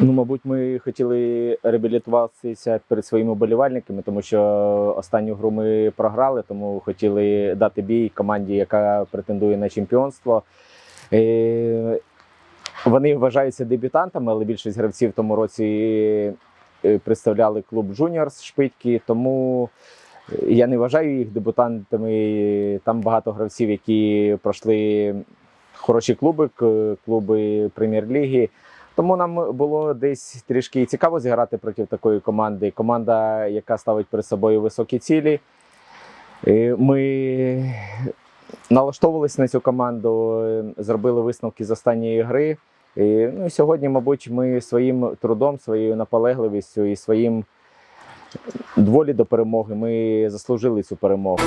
Ну, мабуть, ми хотіли реабілітуватися перед своїми болівальниками, тому що останню гру ми програли, тому хотіли дати бій команді, яка претендує на чемпіонство. Е, Вони вважаються дебютантами, але більшість гравців в тому році е, представляли клуб Juniors Шпитьки, тому я не вважаю їх дебютантами. Там багато гравців, які пройшли хороші клуби, клуби прем'єр-ліги. Тому нам було десь трішки цікаво зіграти проти такої команди. Команда, яка ставить перед собою високі цілі. Ми налаштовувалися на цю команду, зробили висновки з останньої гри. І, ну, і сьогодні, мабуть, ми своїм трудом, своєю наполегливістю і своїм волі до перемоги ми заслужили цю перемогу.